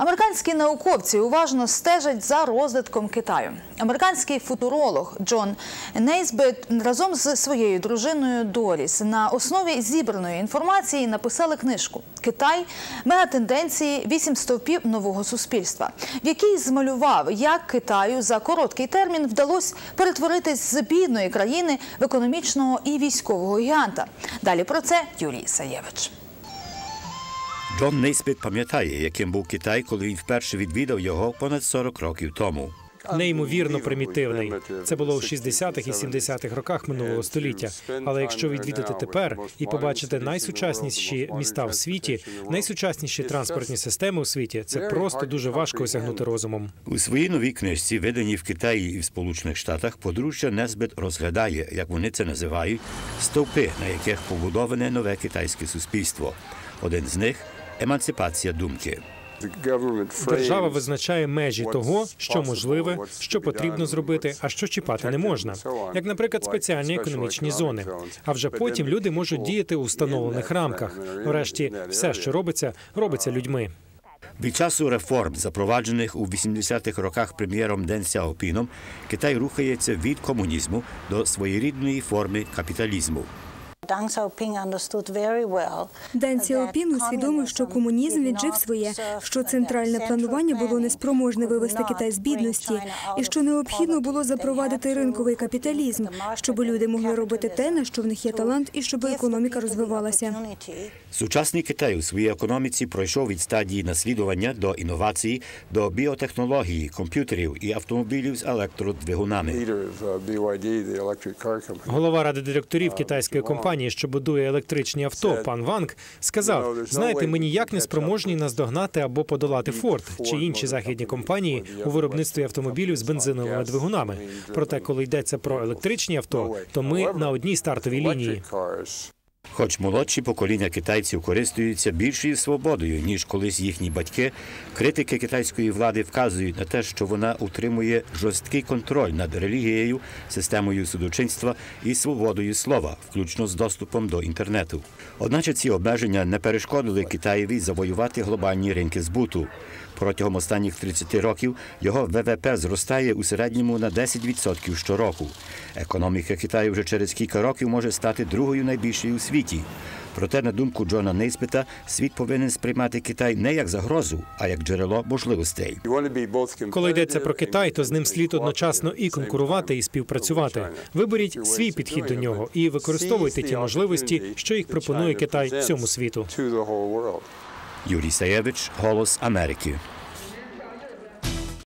Американські науковці уважно стежать за розвитком Китаю. Американський футуролог Джон Нейсбет разом з своєю дружиною Доріс на основі зібраної інформації написали книжку Китай мегатенденції вісім стовпів нового суспільства, в якій змалював, як Китаю за короткий термін вдалося перетворитись з бідної країни в економічного і військового гіганта. Далі про це Юрій Саєвич. Джон Нейспіт пам'ятає, яким був Китай, коли він вперше відвідав його понад 40 років тому. Неймовірно примітивний. Це було в 60-х і 70-х роках минулого століття. Але якщо відвідати тепер і побачити найсучасніші міста в світі, найсучасніші транспортні системи у світі, це просто дуже важко осягнути розумом. У своїй новій книжці, виданій в Китаї і в Сполучених Штатах, подружжя Несбет розглядає, як вони це називають, стовпи, на яких побудоване нове китайське суспільство. Один з них емансипація думки. Держава визначає межі того, що можливе, що потрібно зробити, а що чіпати не можна, як, наприклад, спеціальні економічні зони. А вже потім люди можуть діяти у встановлених рамках. Врешті, все, що робиться, робиться людьми. Від часу реформ, запроваджених у 80-х роках прем'єром Ден Сяопіном, Китай рухається від комунізму до своєрідної форми капіталізму. Ден Сяопін усвідомив, що комунізм віджив своє, що центральне планування було неспроможне вивести Китай з бідності, і що необхідно було запровадити ринковий капіталізм, щоб люди могли робити те, на що в них є талант, і щоб економіка розвивалася. Сучасний Китай у своїй економіці пройшов від стадії наслідування до інновацій, до біотехнології, комп'ютерів і автомобілів з електродвигунами. Голова ради директорів китайської компанії, що будує електричні авто, пан Ванг, сказав: знаєте, ми ніяк не спроможні наздогнати або подолати Форд чи інші західні компанії у виробництві автомобілів з бензиновими двигунами. Проте, коли йдеться про електричні авто, то ми на одній стартовій лінії. Хоч молодші покоління китайців користуються більшою свободою, ніж колись їхні батьки, критики китайської влади вказують на те, що вона утримує жорсткий контроль над релігією, системою судочинства і свободою слова, включно з доступом до інтернету. Одначе ці обмеження не перешкодили Китаєві завоювати глобальні ринки збуту. Протягом останніх 30 років його ВВП зростає у середньому на 10% щороку. Економіка Китаю вже через кілька років може стати другою найбільшою у світі. Проте, на думку Джона Нейспіта, світ повинен сприймати Китай не як загрозу, а як джерело можливостей. Коли йдеться про Китай, то з ним слід одночасно і конкурувати, і співпрацювати. Виберіть свій підхід до нього і використовуйте ті можливості, що їх пропонує Китай всьому світу. Юрій Саєвич, Голос Америки.